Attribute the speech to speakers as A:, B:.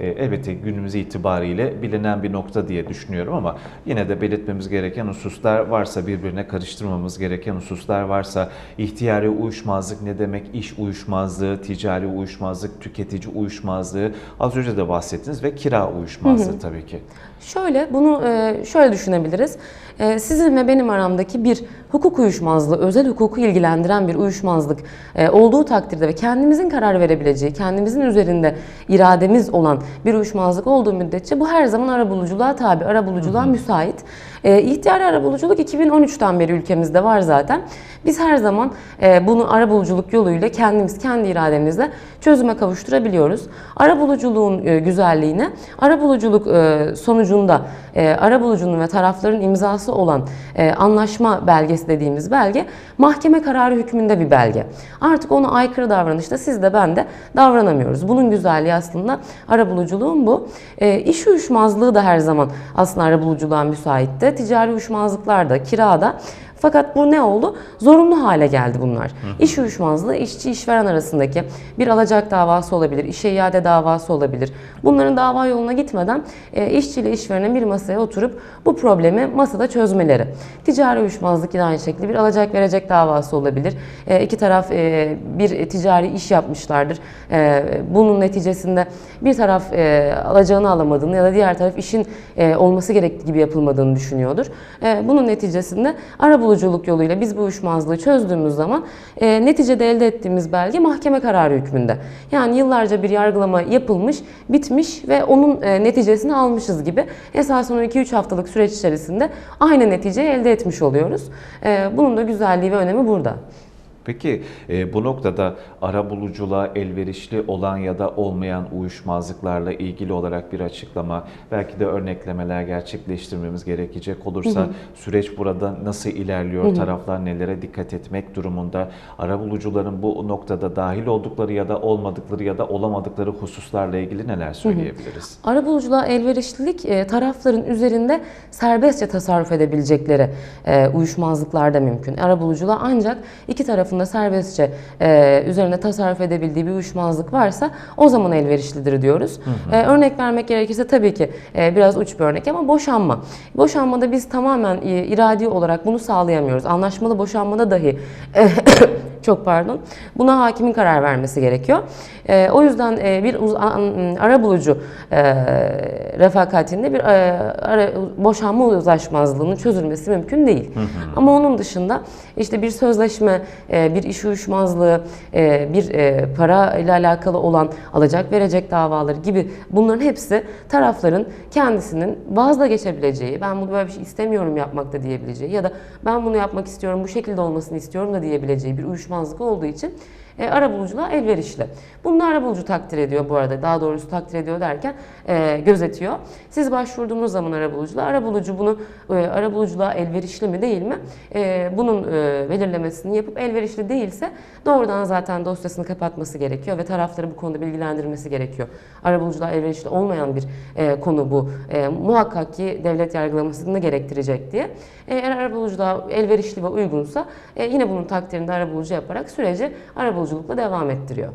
A: E, Elbette günümüz itibariyle bilinen bir nokta diye düşünüyorum ama yine de belirtmemiz gereken hususlar varsa birbirine karıştırmamamız gereken hususlar varsa ihtiyari uyuşmazlık ne demek, iş uyuşmazlığı, ticari uyuşmazlık, tüketici uyuşmazlığı az önce de bahsettiniz ve kira uyuşmazlığı tabii ki.
B: Şöyle bunu e, şöyle düşünebiliriz. E, Sizin ve benim aramdaki bir hukuk uyuşmazlığı, özel hukuku ilgilendiren bir uyuşmazlık olduğu takdirde ve kendimizin karar verebileceği, kendimizin üzerinde irademiz olan bir uyuşmazlık olduğu müddetçe bu her zaman arabuluculuğa tabi, arabuluculuğa müsait. E, ihtiyari arabuluculuk 2013'ten beri ülkemizde var zaten. Biz her zaman e, bunu arabuluculuk yoluyla kendimiz kendi irademizle çözüme kavuşturabiliyoruz. Arabuluculuğun e, güzelliğine arabuluculuk e, sonucunda e, arabulucunun ve tarafların imzası olan e, anlaşma belgesi dediğimiz belge mahkeme kararı hükmünde bir belge. Artık ona aykırı davranışta siz de ben de davranamıyoruz. Bunun güzelliği aslında arabuluculuğun bu. E, iş uyuşmazlığı da her zaman aslında arabuluculuğa müsaitti. Ticari uyuşmazlıklar da, kirada fakat bu ne oldu? Zorunlu hale geldi bunlar. İş uyuşmazlığı işçi işveren arasındaki bir alacak davası olabilir, işe iade davası olabilir. Bunların dava yoluna gitmeden e, işçi ile işverenin bir masaya oturup bu problemi masada çözmeleri. Ticari uyuşmazlık yine aynı şekilde bir alacak verecek davası olabilir. E, iki taraf e, bir ticari iş yapmışlardır. E, bunun neticesinde bir taraf e, alacağını alamadığını ya da diğer taraf işin e, olması gerektiği gibi yapılmadığını düşünüyordur. E, bunun neticesinde arabuluculuk yoluyla biz bu uyuşmazlığı çözdüğümüz zaman e, neticede elde ettiğimiz belge mahkeme kararı hükmünde. Yani yıllarca bir yargılama yapılmış, bitmiş ve onun e, neticesini almışız gibi esasen o 2-3 haftalık süreç içerisinde aynı neticeyi elde etmiş oluyoruz. E, bunun da güzelliği ve önemi burada.
A: Peki e, bu noktada arabuluculuğa elverişli olan ya da olmayan uyuşmazlıklarla ilgili olarak bir açıklama, belki de örneklemeler gerçekleştirmemiz gerekecek olursa süreç burada nasıl ilerliyor, taraflar nelere dikkat etmek durumunda, arabulucuların bu noktada dahil oldukları ya da olmadıkları ya da olamadıkları hususlarla ilgili neler söyleyebiliriz?
B: Arabuluculuğa elverişlilik e, tarafların üzerinde serbestçe tasarruf edebilecekleri e, uyuşmazlıklarda mümkün. Arabuluculuğa ancak iki tarafın da serbestçe e, üzerine tasarruf edebildiği bir uyuşmazlık varsa o zaman elverişlidir diyoruz. E, örnek vermek gerekirse tabii ki e, biraz uç bir örnek ama boşanma. Boşanmada biz tamamen e, iradi olarak bunu sağlayamıyoruz. Anlaşmalı boşanmada dahi çok pardon. Buna hakimin karar vermesi gerekiyor. E, o yüzden e, bir uz- an- arabulucu e, refakatinde bir e, ara, boşanma uzlaşmazlığının çözülmesi mümkün değil. Ama onun dışında işte bir sözleşme, e, bir iş uyuşmazlığı, e, bir e, para ile alakalı olan alacak verecek davaları gibi bunların hepsi tarafların kendisinin vazla geçebileceği, ben bunu böyle bir şey istemiyorum yapmak da diyebileceği ya da ben bunu yapmak istiyorum, bu şekilde olmasını istiyorum da diyebileceği bir uyuşmazlık olduğu için e, arabuluculuğa elverişli. Bunu arabulucu takdir ediyor bu arada. Daha doğrusu takdir ediyor derken e, gözetiyor. Siz başvurduğunuz zaman arabuluculuğa, arabulucu bunu e, arabuluculuğa elverişli mi değil mi? E, bunun e, belirlemesini yapıp elverişli değilse doğrudan zaten dosyasını kapatması gerekiyor ve tarafları bu konuda bilgilendirmesi gerekiyor. Arabuluculuğa elverişli olmayan bir e, konu bu. E, muhakkak ki devlet yargılamasını gerektirecek diye. E, eğer arabuluculuğa elverişli ve uygunsa e, yine bunun takdirini arabulucu yaparak süreci arabuluculukla devam ettiriyor.